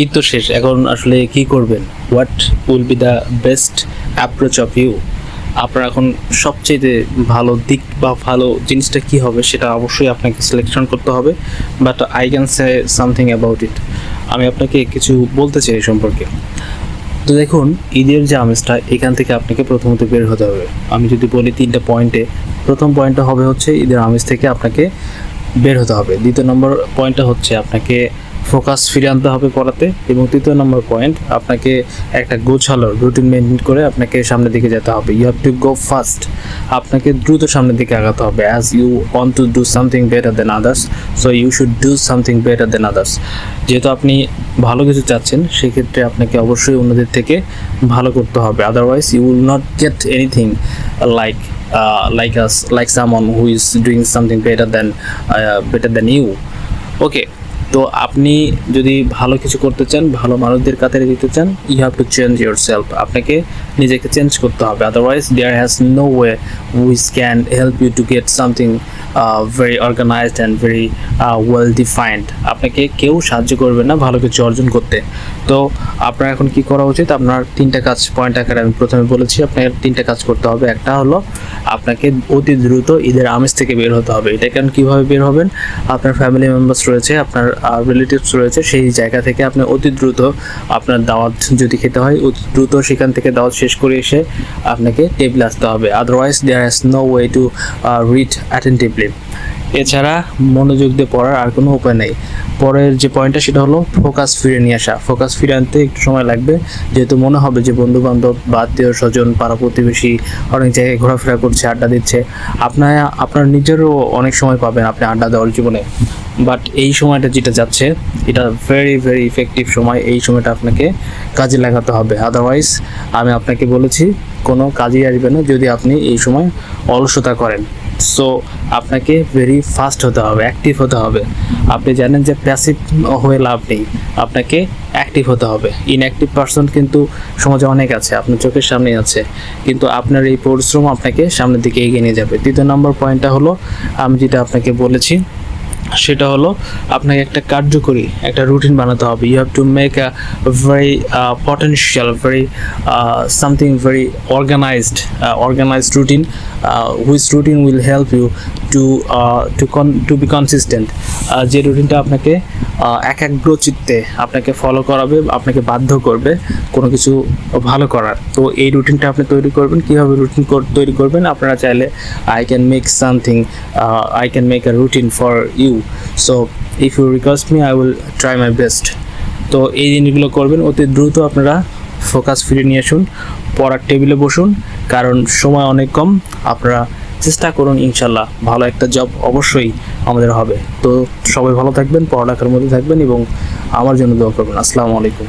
ঈদ তো শেষ। এখন আসলে কি করবেন? What will be the best approach of you আপনার এখন সবচেয়ে ভালো দিক বা ভালো জিনিসটা কি হবে সেটা অবশ্যই আপনাকে সিলেকশন করতে হবে but I can say something about it আমি আপনাকে কিছু বলতে চাই এই সম্পর্কে। তো দেখুন, ঈদের যে আমেজটা, এখান থেকে আপনাকে প্রথমত বের হতে হবে। আমি যদি বলি তিনটা পয়েন্টে, প্রথম পয়েন্টটা হবে হচ্ছে ঈদের আমেজ থেকে আপনাকে বের হতে হবে। দ্বিতীয় নম্বর পয়েন্টটা হচ্ছে আপনাকে ফোকাস ফিরে আনতে হবে পড়াতে এবং তৃতীয় নম্বর পয়েন্ট আপনাকে একটা গোছালো রুটিন মেনটেন করে আপনাকে সামনের দিকে যেতে হবে। You have to go fast আপনাকে দ্রুত সামনের দিকে আগাতে হবে। As you want to do something better than others so you should do something better than others যেহেতু আপনি ভালো কিছু চাচ্ছেন সেক্ষেত্রে আপনাকে অবশ্যই অন্যদের থেকে ভালো করতে হবে। Otherwise you will not get anything like like like like who is doing something better than uh, better than you. Okay তো আপনি যদি ভালো কিছু করতে চান, ভালো মানুষদের কাতারে দিতে চান you have to change yourself আপনাকে নিজেকে চেঞ্জ করতে হবে। Otherwise there has no way which can help you to get something very organised and very well defined আপনাকে কেউ সাহায্য করবে না ভালো কিছু অর্জন করতে। তো আপনার এখন কি করা উচিত? আপনার তিনটা কাজ পয়েন্ট আকারে আমি প্রথমে বলেছি, আপনাকে তিনটা কাজ করতে হবে। একটা হলো আপনাকে অতি দ্রুত ঈদের আমেজ থেকে বের হতে হবে। এটা কেন কীভাবে বের হবেন? আপনার ফ্যামিলি মেম্বার্স রয়েছে, আপনার রিলেটিভস রয়েছে, সেই জায়গা থেকে আপনি অতি দ্রুত আপনার দাওয়াত যদি খেতে হয়, অতি দ্রুত সেখান থেকে দাওয়াত শেষ করে এসে আপনাকে টেবিলে আসতে হবে। Otherwise there has no way to read attentively এছাড়া মনোযোগ দিয়ে পড়ার আর কোনো উপায় নেই। পরের যে পয়েন্টটা সেটা হলো ফোকাস ফিরে নিয়ে আসা। ফোকাস ফিরে আনতে একটু সময় লাগবে। যেহেতু মনে হবে যে বন্ধু বান্ধব বা আত্মীয় স্বজন পাড়া প্রতিবেশী অনেক জায়গায় ঘোরাফেরা করছে, আড্ডা দিচ্ছে। আপনার আপনার নিজেরও অনেক সময় পাবেন আপনি আড্ডা দেওয়ার জীবনে। বাট এই সময়টা যেটা যাচ্ছে, এটা ভেরি ভেরি ইফেক্টিভ সময়। এই সময়টা আপনাকে কাজে লাগাতে হবে। আদারওয়াইজ আমি আপনাকে বলেছি, কোনো কাজেই আসবে না যদি আপনি এই সময় অলসতা করেন। সো আপনাকে ভেরি ফাস্ট হতে হবে অ্যাক্টিভ হতে হবে। আপনি জানেন যে প্যাসিভ হয়ে লাভ নেই, আপনাকে অ্যাক্টিভ হতে হবে। ইনঅ্যাক্টিভ পার্সন কিন্তু সমাজে অনেক আছে, আপনার চোখের সামনেই আছে। কিন্তু আপনার এই পরিশ্রম আপনাকে সামনের দিকে এগিয়ে নিয়ে যাবে। দ্বিতীয় নম্বর পয়েন্টটা হলো, আমি যেটা আপনাকে বলেছি সেটা হলো আপনাকে একটা কার্যকরী একটা রুটিন বানাতে হবে। You have to make a very potential very something very organised organised routine which routine will help you to to con to be consistent যে রুটিনটা আপনাকে আহ, একাগ্র চিত্তে আপনাকে ফলো করাবে আপনাকে বাধ্য করবে কোনো কিছু ভালো করার। তো এই রুটিনটা আপনি তৈরি করবেন। কীভাবে রুটিন তৈরি করবেন? আপনারা চাইলে I can make something I can make a routine for you so if you request me I will try my best তো এই জিনিসগুলো করবেন, অতি দ্রুত আপনারা ফোকাস ফিরে নিয়ে আসুন, পড়ার টেবিলে বসুন, কারণ সময় অনেক কম, আপনারা চেষ্টা করুন ইনশাল্লাহ ভালো একটা জব অবশ্যই আমাদের হবে। তো সবাই ভালো থাকবেন, পড়ালেখার মধ্যে থাকবেন এবং আমার জন্য দোয়া করবেন। আসসালামু আলাইকুম।